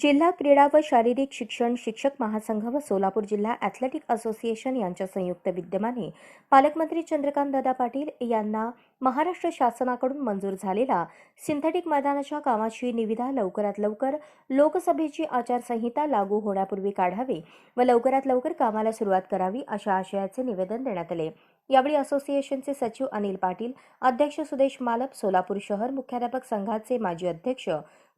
जिल्हा क्रीडा व शारीरिक शिक्षण शिक्षक महासंघ व सोलापूर जिल्हा ॲथलेटिक असोसिएशन यांच्या संयुक्त विद्यमाने पालकमंत्री चंद्रकांत दादा पाटील यांना महाराष्ट्र शासनाकडून मंजूर झालेला सिंथेटिक मैदानाच्या कामाची निविदा लवकरात लवकर लोकसभेची आचारसंहिता लागू होण्यापूर्वी काढावी व लवकरात लवकर कामाला सुरुवात करावी अशा आशयाचे निवेदन देण्यात आले. यावेळी असोसिएशनचे सचिव अनिल पाटील अध्यक्ष सुदेश मालप सोलापूर शहर मुख्याध्यापक संघाचे माजी अध्यक्ष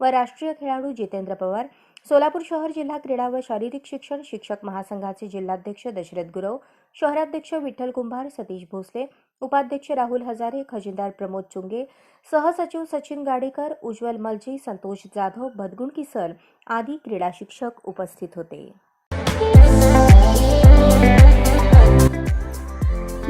व राष्ट्रीय खेळाडू जितेंद्र पवार सोलापूर शहर जिल्हा क्रीडा व शारीरिक शिक्षण शिक्षक महासंघाचे जिल्हाध्यक्ष दशरथ गुरव शहराध्यक्ष विठ्ठल कुंभार सतीश भोसले उपाध्यक्ष राहुल हजारे खजिनदार प्रमोद चुंगे सहसचिव सचिन गाडेकर उज्ज्वल मलजी संतोष जाधव भदगुण किसल आदी क्रीडा शिक्षक उपस्थित होते.